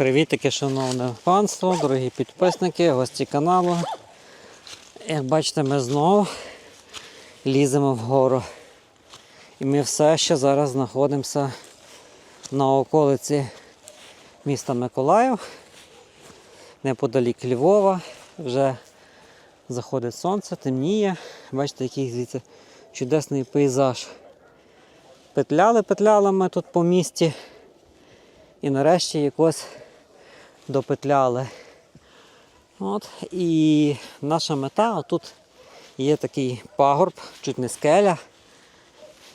Привітики, шановне панство, дорогі підписники, гості каналу. Як бачите, ми знову ліземо вгору. І ми все ще зараз знаходимося на околиці міста Миколаїв, неподалік Львова. Вже заходить сонце, темніє. Бачите, який звідси чудесний пейзаж. Петляли, петляли ми тут по місті. І нарешті якось допетляли. От, і наша мета, тут є такий пагорб, чуть не скеля,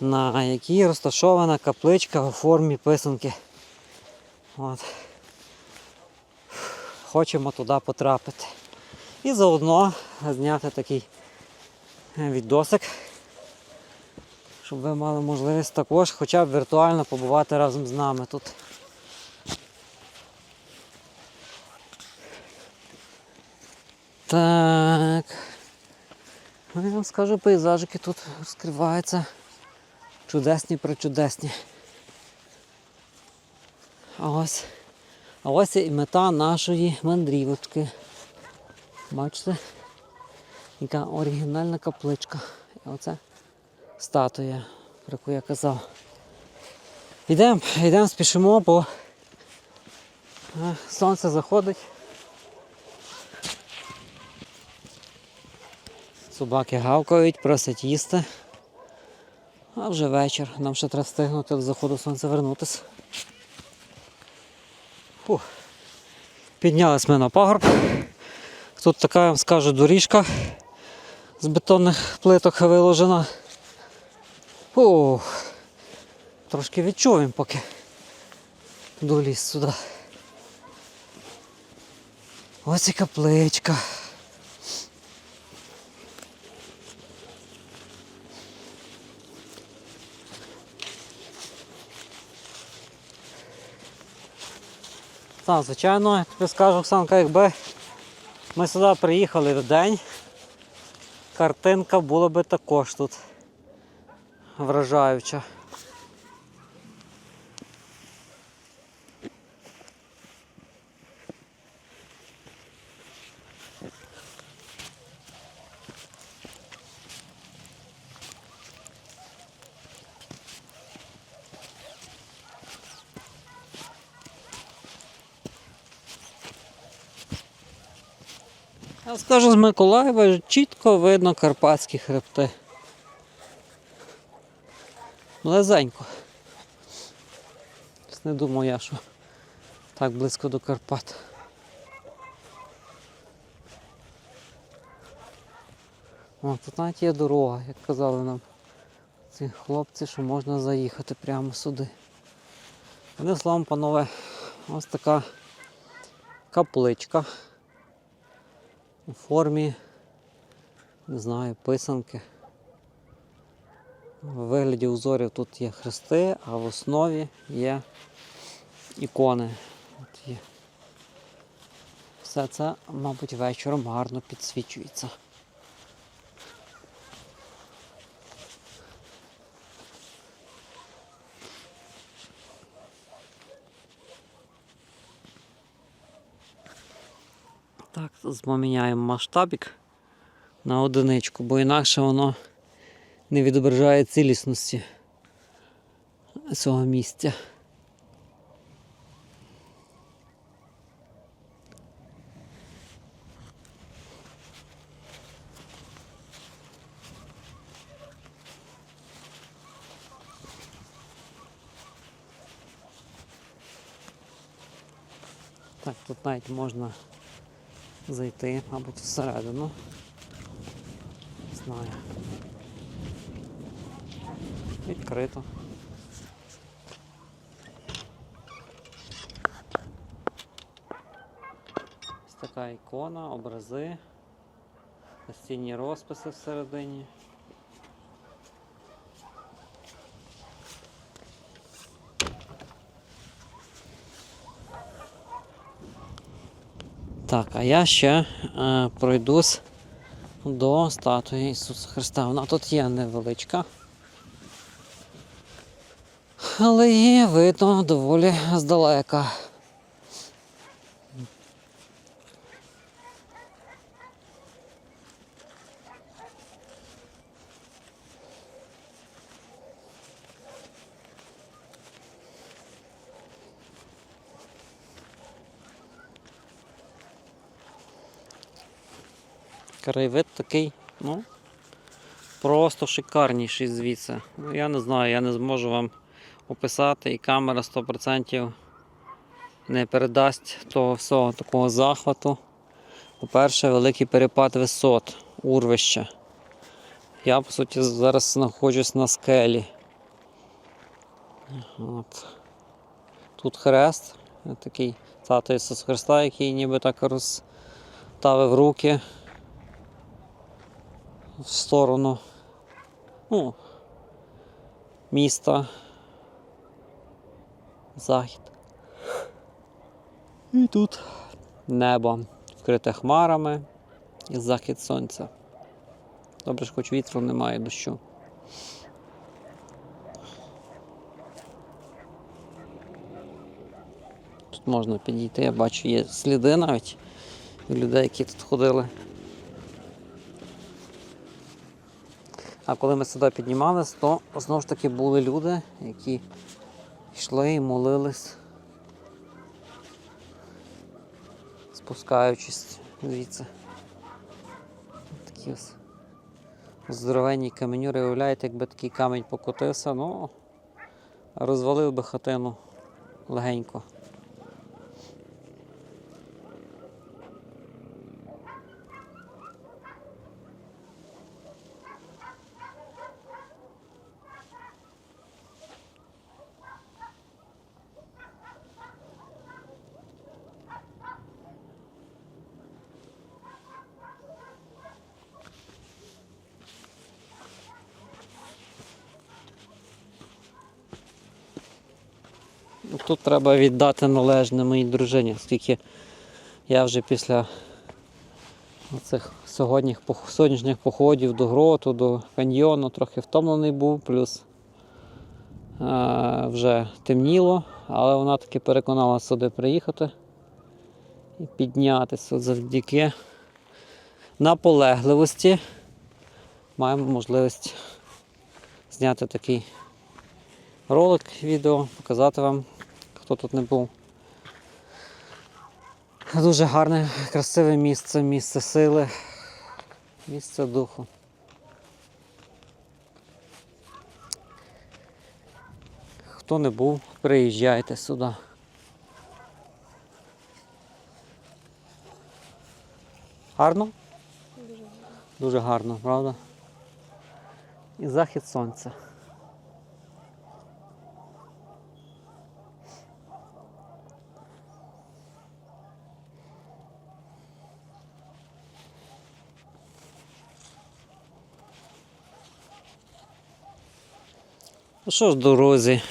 на якій розташована капличка у формі писанки. От. Хочемо туди потрапити. І заодно зняти такий відосик, щоб ви мали можливість також хоча б віртуально побувати разом з нами тут. Так. Ну, я вам скажу, пейзажики тут розкриваються чудесні причудесні. А ось, а ось і мета нашої мандрівочки. Бачите? Яка оригінальна капличка. І оце статуя, про яку я казав. Йдемо, йдемо, спішимо, бо сонце заходить. Собаки гавкають, просять їсти. А вже вечір. Нам ще треба встигнути до заходу сонця вернутися. Фух. Піднялись ми на пагорб. Тут така, я вам скажу, доріжка з бетонних плиток виложена. Фух. Трошки відчуємо, поки доліз сюди. Ось і капличка. Так, звичайно, я тобі скажу, Оксанка, якби ми сюди приїхали в день, картинка була би також тут вражаюча. Я скажу з Миколаєва чітко видно карпатські хребти. Близенько. Не думав я, що так близько до Карпат. О, тут навіть є дорога, як казали нам ці хлопці, що можна заїхати прямо сюди. Одним словом, панове, ось така капличка у формі, не знаю, писанки. В вигляді узорів тут є хрести, а в основі є ікони. От є. Все це, мабуть, вечором гарно підсвічується. Так, зміняємо масштабик на одиничку, бо інакше воно не відображає цілісності цього місця. Так, тут навіть можна зайти, мабуть, всередину. Не знаю. Відкрито. Ось така ікона, образи, настінні розписи всередині. Так, а я ще е, пройдусь до статуї Ісуса Христа. Вона тут є невеличка. Але її видно доволі здалека. Краєвид такий, ну, просто шикарніший звідси. Ну, я не знаю, я не зможу вам описати, і камера 100% не передасть того всього такого захвату. По-перше, великий перепад висот, урвища. Я, по суті, зараз знаходжусь на скелі. От. Тут хрест, такий тато Ісус Христа, який ніби так розставив руки в сторону ну, міста. Захід. І тут небо вкрите хмарами і захід сонця. Добре, ж хоч вітру немає дощу. Тут можна підійти, я бачу, є сліди навіть людей, які тут ходили. А коли ми сюди піднімались, то знову ж таки були люди, які йшли і молились, спускаючись звідси. Такі ось здоровенні каменюри, уявляєте, якби такий камінь покотився, ну розвалив би хатину легенько. Тут треба віддати належне моїй дружині, оскільки я вже після цих пох- походів до гроту, до каньйону трохи втомлений був, плюс е, вже темніло, але вона таки переконала сюди приїхати і піднятися завдяки наполегливості. Маємо можливість зняти такий ролик, відео, показати вам, хто тут не був. Дуже гарне, красиве місце, місце сили, місце духу. Хто не був, приїжджайте сюди. Гарно? Дуже гарно, правда? І захід сонця. Ну що ж, друзі,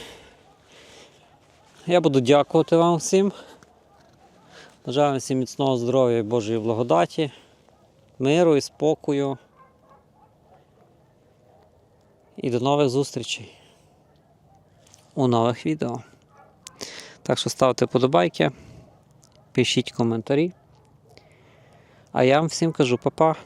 я буду дякувати вам всім. Бажаю вам всім міцного здоров'я і Божої благодаті, миру і спокою. І до нових зустрічей у нових відео. Так що ставте подобайки, пишіть коментарі. А я вам всім кажу па-па.